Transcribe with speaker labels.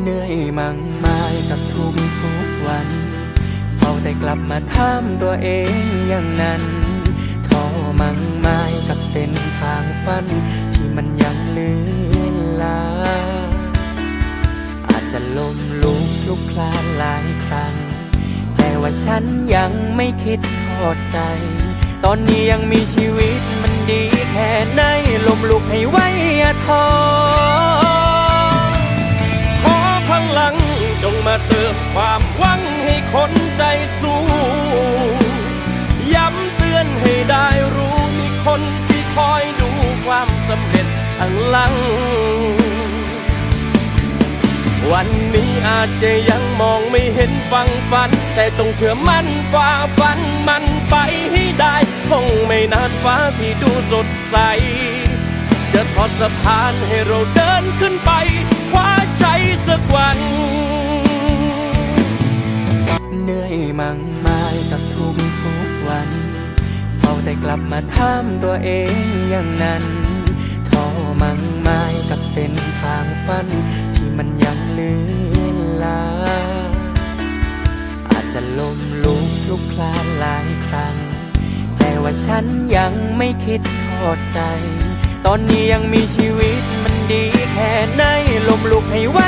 Speaker 1: เหนื่อยมั่งมายกับทุกทุกๆวัน เฝ้าแต่กลับมาถามตัวเองอย่างนั้นท้อมั่งมายกับเส้นทางฝันที่มันยังเลือนลา อาจจะล้มลุกลุกคลานหลายครั้ง แต่ว่าฉันยังไม่คิดทอดใจ ตอนนี้ยังมีชีวิตมันดีแค่ไหนลมลุกให้ไว้อย่าท้อ
Speaker 2: เติมความหวังให้คนใจสู้ย้ำเตือนให้ได้รู้มีคนที่คอยดูความสำเร็จข้างลัง วันนี้อาจจะยังมองไม่เห็นฟังฝัน แต่จงเชื่อมั่นฝ่าฟันมันไปให้ได้คงไม่นานฟ้าที่ดูสดใส จะทอดสะพานให้เราเดินขึ้นไปคว้าชัยสักวัน
Speaker 1: กลับมาถามตัวเองอย่างนั้นท้อมั่งมายกับเส้นทางฝัน ที่มันยังเลือนลา อาจจะล้มลุกลุกคลานหลายครั้ง แต่ว่าฉันยังไม่คิดทอดใจ ตอนนี้ยังมีชีวิตมันดีแค่ไหนล้มลุกให้ไว